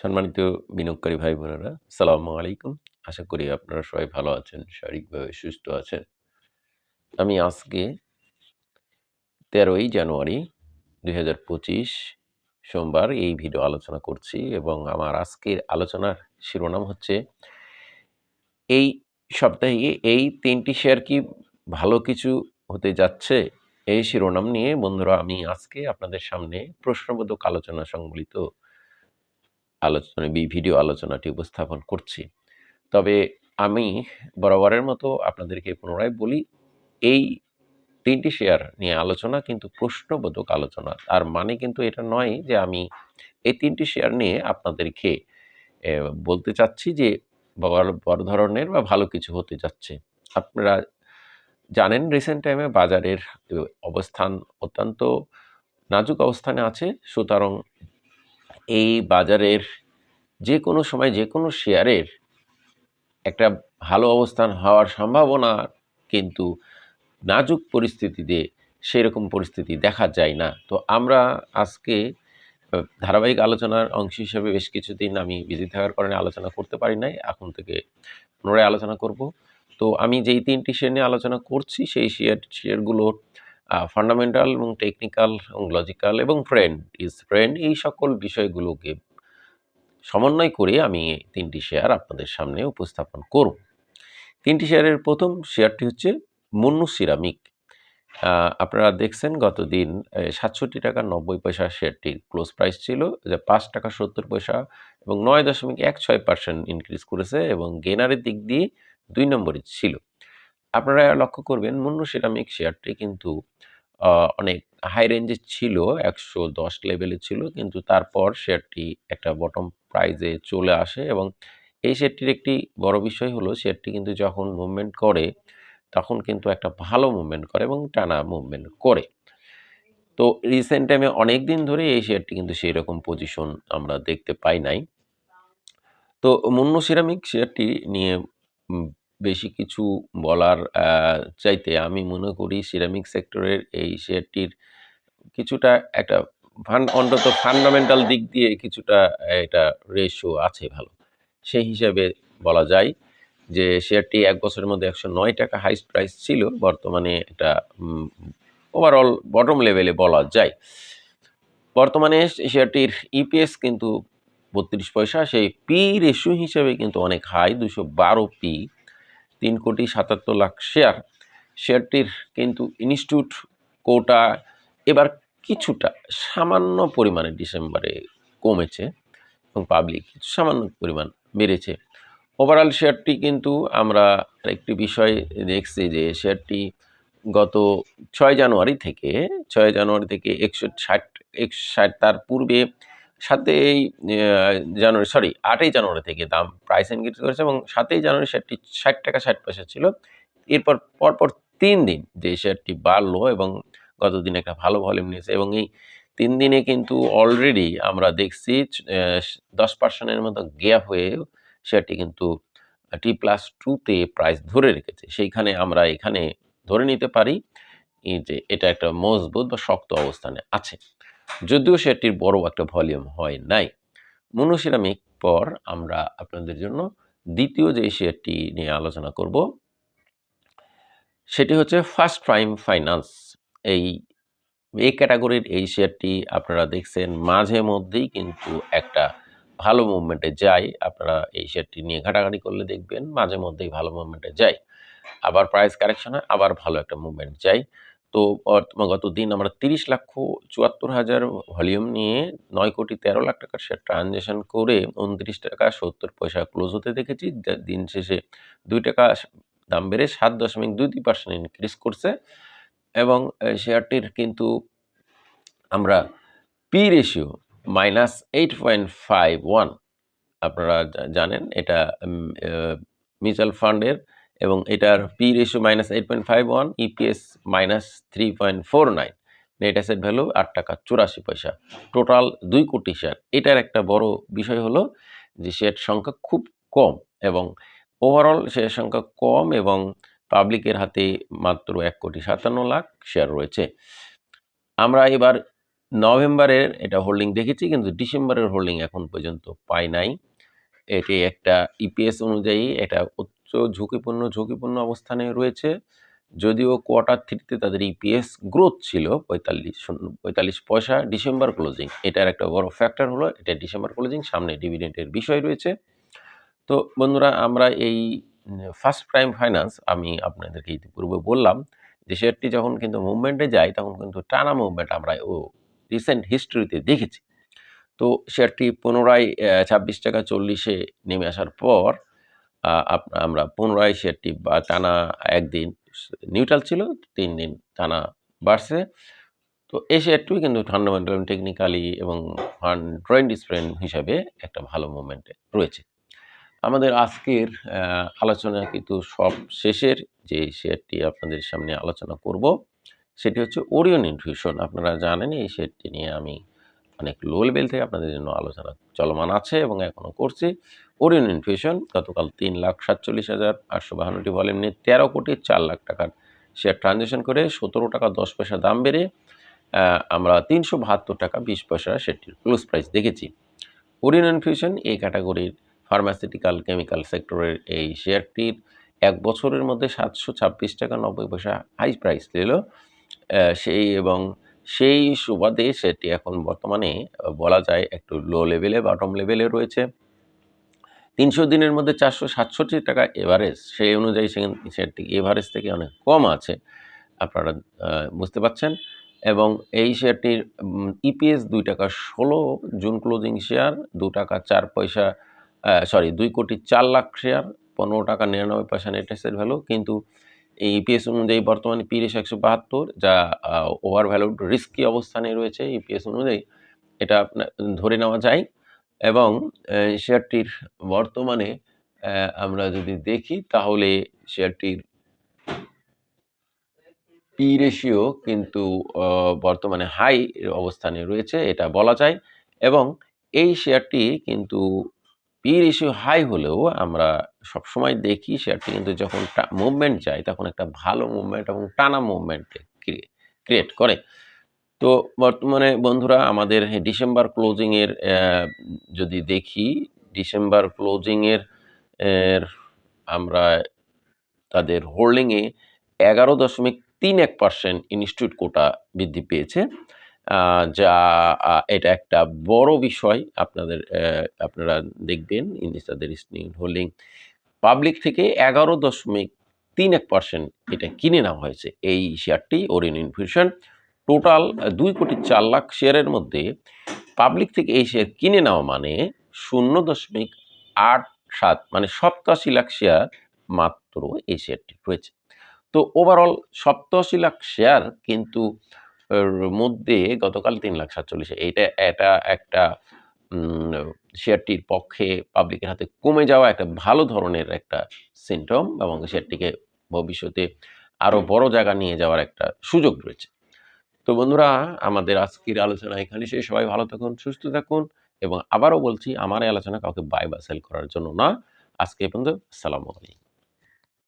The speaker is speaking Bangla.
সম্মানিত বিনিয়োগকারী ভাই বোনেরা সালামু আলাইকুম। আশা করি আপনারা সবাই ভালো আছেন, শারীরিকভাবে সুস্থ আছেন। আমি আজকে তেরোই জানুয়ারি দুই হাজার পঁচিশ সোমবার এই ভিডিও আলোচনা করছি এবং আমার আজকের আলোচনার শিরোনাম হচ্ছে, এই সপ্তাহে এই তিনটি শেয়ার কি ভালো কিছু হতে যাচ্ছে? এই শিরোনাম নিয়ে বন্ধুরা, আমি আজকে আপনাদের সামনে প্রশ্নবোধক আলোচনা সংবলিত আলোচনা ভিডিও আলোচনাটি উপস্থাপন করছি। তবে আমি বরাবরের মতো আপনাদেরকে পুনরায় বলি, এই তিনটি শেয়ার নিয়ে আলোচনা কিন্তু প্রশ্নবোধক আলোচনা। আর মানে কিন্তু এটা নয় যে আমি এই তিনটি শেয়ার নিয়ে আপনাদেরকে বলতে চাচ্ছি যে বড় ধরনের বা ভালো কিছু হতে যাচ্ছে। আপনারা জানেন রিসেন্ট টাইমে বাজারের অবস্থান অত্যন্ত নাজুক অবস্থানে আছে। সুতরাং এই বাজারের যে কোনো সময় যে কোনো শেয়ারের একটা ভালো অবস্থান হওয়ার সম্ভাবনা কিন্তু নাজুক পরিস্থিতিতে সেরকম পরিস্থিতি দেখা যায় না। তো আমরা আজকে ধারাবাহিক আলোচনার অংশ হিসেবে বেশ কিছুদিন আমি বিজি থাকার কারণে আলোচনা করতে পারি নাই। এখন থেকে পুনরায় আলোচনা করব। তো আমি যেই তিনটি শেয়ার নিয়ে আলোচনা করছি, সেই শেয়ার, শেয়ারগুলোর ফান্ডামেন্টাল এবং টেকনিক্যাল এবং লজিক্যাল এবং ফ্রেন্ড ইজ ফ্রেন্ড এই সকল বিষয়গুলোকে সমন্বয় করে আমি তিনটি শেয়ার আপনাদের সামনে উপস্থাপন করব। তিনটি শেয়ারের প্রথম শেয়ারটি হচ্ছে মুন্নু সিরামিক। আপনারা দেখছেন গতদিন সাতষট্টি টাকা নব্বই পয়সা শেয়ারটির ক্লোজ প্রাইস ছিল, যে পাঁচ টাকা সত্তর পয়সা এবং নয় দশমিক এক ছয় পার্সেন্ট ইনক্রিজ করেছে এবং গেনারের দিক দিয়ে দুই নম্বরে ছিল। আপনারা লক্ষ্য করবেন মুন্নু সিরামিক শেয়ারটি কিন্তু অনেক হাই রেঞ্জে ছিল, একশো দশ লেভেলে ছিল, কিন্তু তারপর শেয়ারটি একটা বটম প্রাইজে চলে আসে এবং এই শেয়ারটির একটি বড় বিষয় হলো শেয়ারটি কিন্তু যখন মুভমেন্ট করে, তখন কিন্তু একটা ভালো মুভমেন্ট করে এবং টানা মুভমেন্ট করে। তো রিসেন্ট টাইমে অনেক দিন ধরে এই শেয়ারটি কিন্তু সেই রকম পজিশন আমরা দেখতে পাই নাই। তো মুন্নু সিরামিক শেয়ারটি নিয়ে বেশি কিছু বলার চাইতে আমি মনে করি সিরামিক সেক্টরের এই শেয়ারটির কিছুটা একটা ফান, অন্তত ফান্ডামেন্টাল দিক দিয়ে কিছুটা এটা রেশিও আছে ভালো। সেই হিসাবে বলা যায় যে শেয়ারটি এক বছরের মধ্যে একশো নয় টাকা হাইস্ট প্রাইস ছিল, বর্তমানে এটা ওভারঅল বটম লেভেলে বলা যায়। বর্তমানে শেয়ারটির ইপিএস কিন্তু বত্রিশ পয়সা, সেই পি রেশিও হিসাবে কিন্তু অনেক হাই দুশো বারো পি তিন কোটি সাতাত্তর লাখ শেয়ার। শেয়ারটির কিন্তু ইনস্টিটিউট কোটা এবার কিছুটা সামান্য পরিমাণে ডিসেম্বরে কমেছে এবং পাবলিক সামান্য পরিমাণ বেড়েছে। ওভারঅল শেয়ারটি কিন্তু আমরা একটি বিষয় দেখছি যে শেয়ারটি গত ছয় জানুয়ারি থেকে, ছয় জানুয়ারি থেকে একশো ষাট একশো ষাট তার পূর্বে সাতই জানুয়ারি সরি আটই জানুয়ারি থেকে দাম প্রাইস ইনক্রিজ করেছে এবং সাতই জানুয়ারি শেয়ারটি ষাট টাকা ষাট পয়সা ছিল। এরপর, পরপর তিন দিন যে শেয়ারটি বাড়লো এবং গত দিন একটা ভালো ভলিউম নিয়েছে এবং এই তিন দিনে কিন্তু অলরেডি আমরা দেখছি দশ পার্সেন্টের মতো গ্যাপ হয়ে শেয়ারটি কিন্তু টি প্লাস টুতে প্রাইস ধরে রেখেছে। সেইখানে আমরা এখানে ধরে নিতে পারি যে এটা একটা মজবুত বা শক্ত অবস্থানে আছে। যদিও শেয়ারটির বড় একটা ভলিউম হয় নাই। মনোসিরামিক পর আমরা আপনাদের জন্য দ্বিতীয় যে শেয়ারটি নিয়ে আলোচনা করব, সেটি হচ্ছে ফার্স্ট প্রাইম ফাইন্যান্স। এই এই ক্যাটাগরির এই শেয়ারটি আপনারা দেখছেন, মাঝে মধ্যেই কিন্তু একটা ভালো মুভমেন্টে যায়। আপনারা এই শেয়ারটি নিয়ে ঘাটাঘাটি করলে দেখবেন, মাঝে মধ্যেই ভালো মুভমেন্টে যায়। আবার প্রাইস কারেকশন হয় আবার ভালো একটা মুভমেন্ট যায়। তো গত দিন আমরা তিরিশ লক্ষ চুয়াত্তর হাজার ভলিউম নিয়ে নয় কোটি তেরো লাখ টাকার শেয়ার ট্রানজ্যাকশন করে উনত্রিশ টাকা সত্তর পয়সা ক্লোজ হতে দেখেছি। দিন শেষে দুই টাকা দাম বেড়ে সাত দশমিক দুই দুই পার্সেন্ট ইনক্রিজ করছে এবং শেয়ারটির কিন্তু আমরা P ratio minus eight point five one আপনারা জানেন এটা মিউচুয়াল ফান্ডের এবং এটার P ratio minus eight point five one EPS minus three point four nine net asset value আট টাকা চুরাশি পয়সা। টোটাল দুই কোটি শেয়ার এটার একটা বড় বিষয় হলো যে শেয়ার সংখ্যা খুব কম এবং ওভারঅল শেয়ার সংখ্যা কম এবং পাবলিকের হাতে মাত্র এক কোটি সাতান্ন লাখ শেয়ার রয়েছে। আমরা এবার নভেম্বরের এটা হোল্ডিং দেখেছি কিন্তু ডিসেম্বরের হোল্ডিং এখন পর্যন্ত পাই নাই। এটি একটা ইপিএস অনুযায়ী এটা উচ্চ ঝুঁকিপূর্ণ ঝুঁকিপূর্ণ অবস্থানে রয়েছে। যদিও কোয়ার্টার থ্রিতে তাদের ইপিএস গ্রোথ ছিল পঁয়তাল্লিশ পঁয়তাল্লিশ পয়সা ডিসেম্বর ক্লোজিং এটার একটা বড় ফ্যাক্টর হলো, এটা ডিসেম্বর ক্লোজিং সামনে ডিভিডেন্টের বিষয় রয়েছে। তো বন্ধুরা, আমরা এই ফার্স্ট প্রাইম ফাইন্যান্স আমি আপনাদেরকে ইতিপূর্বে বললাম, যে শেয়ারটি যখন কিন্তু মুভমেন্টে যায়, তখন কিন্তু টানা মুভমেন্ট আমরা ও রিসেন্ট হিস্ট্রিতে দেখেছি। তো শেয়ারটি পুনরায় ছাব্বিশ টাকা চল্লিশে নেমে আসার পর আমরা পুনরায় শেয়ারটি বা টানা একদিন নিউট্রাল ছিল, তিন দিন টানা বাড়ছে। তো এই শেয়ারটি কিন্তু ফান্ডামেন্টাল টেকনিক্যালি এবং ফান্ড ট্রেন্ড স্প্রেন্ড হিসাবে একটা ভালো মুভমেন্টে রয়েছে। আমাদের আজকের আলোচনা কিন্তু সব শেষের যে শেয়ারটি আপনাদের সামনে আলোচনা করব, সেটি হচ্ছে ওরিয়ন ইনফিউশন আপনারা জানেন এই শেয়ারটি নিয়ে আমি অনেক লো লেভেল থেকে আপনাদের জন্য আলোচনা চলমান আছে এবং এখনও করছি। ওরিয়ন ইনফিউশন, গতকাল তিন লাখ সাতচল্লিশ হাজার আটশো বাহান্নটি ভলিউম নিয়ে তেরো কোটি চার লাখ টাকার শেয়ার ট্রানজ্যাকশন করে সতেরো টাকা দশ পয়সা দাম বেড়ে আমরা তিনশো বাহাত্তর টাকা বিশ পয়সা সেটির ক্লোজ প্রাইস দেখেছি। ওরিয়ন ইনফিউশন এই ক্যাটাগরির ফার্মাসিউটিক্যাল কেমিক্যাল সেক্টরের এই শেয়ারটির এক বছরের মধ্যে সাতশো ছাব্বিশ টাকা নব্বই পয়সা হাই প্রাইস নিল। সেই এবং সেই সুবাদে সেটি এখন বর্তমানে বলা যায় একটু লো লেভেলে বটম লেভেলে রয়েছে। তিনশো দিনের মধ্যে চারশো সাতষট্টি টাকা এভারেজ সেই অনুযায়ী সেটি এভারেজ থেকে অনেক কম আছে, আপনারা বুঝতে পাচ্ছেন এবং এই শেয়ারটির ইপিএস দুই টাকা ষোলো জুন ক্লোজিং শেয়ার দু টাকা চার পয়সা সরি দুই কোটি চার লাখ শেয়ার পনেরো টাকা নিরানব্বই পয়সা নেট অ্যাসেট ভ্যালু কিন্তু এই ইপিএস অনুযায়ী বর্তমানে তিরিশ, একশো বাহাত্তর, যা ওভার ভ্যালুড রিস্কি অবস্থানে রয়েছে ইপিএস অনুযায়ী। এটা আপনার ধরে নেওয়া যায় এবং শেয়ারটির বর্তমানে আমরা যদি দেখি তাহলে শেয়ারটির পি রেশিও কিন্তু বর্তমানে হাই অবস্থানে রয়েছে, এটা বলা যায়। এবং এই শেয়ারটি কিন্তু পি রেশিও হাই হলেও আমরা সবসময় দেখি শেয়ারটি কিন্তু যখন মুভমেন্ট যায়, তখন একটা ভালো মুভমেন্ট এবং টানা মুভমেন্ট ক্রিয়েট করে। তো বর্তমানে বন্ধুরা, আমাদের ডিসেম্বর ক্লোজিংয়ের যদি দেখি ডিসেম্বর ক্লোজিংয়ের এর আমরা তাদের হোল্ডিংয়ে এগারো দশমিক তিন এক পার্সেন্ট ইনস্টিটিউট কোটা বৃদ্ধি পেয়েছে। যা এটা একটা বড় বিষয়। আপনাদের আপনারা দেখবেন ইনি স্নিং হোল্ডিং পাবলিক থেকে এগারো দশমিক তিন এক পার্সেন্ট এটা কিনে নেওয়া হয়েছে। এই শেয়ারটি ওরিয়ন ইনফিউশন টোটাল দুই কোটি চার লাখ শেয়ারের মধ্যে পাবলিক থেকে এই শেয়ার কিনে নেওয়া মানে শূন্য দশমিক আট সাত মানে সপ্তাশি লাখ শেয়ার মাত্র এই শেয়ারটি রয়েছে তো ওভারঅল সপ্তাশি লাখ শেয়ার কিন্তু মধ্যে গতকাল তিন লাখ সাতচল্লিশে এইটা, এটা একটা শেয়ারটির পক্ষে পাবলিকের হাতে কমে যাওয়া একটা ভালো ধরনের একটা সিমটম এবং শেয়ারটিকে ভবিষ্যতে আরও বড় জায়গা নিয়ে যাওয়ার একটা সুযোগ রয়েছে। তো বন্ধুরা, আমাদের আজকের আলোচনা এখানে শেষ। সবাই ভালো থাকুন, সুস্থ থাকুন এবং আবারও বলছি, আমার এই আলোচনা কাউকে বাই বা সেল করার জন্য না। আজকে পর্যন্ত সালাম আলাইকুম।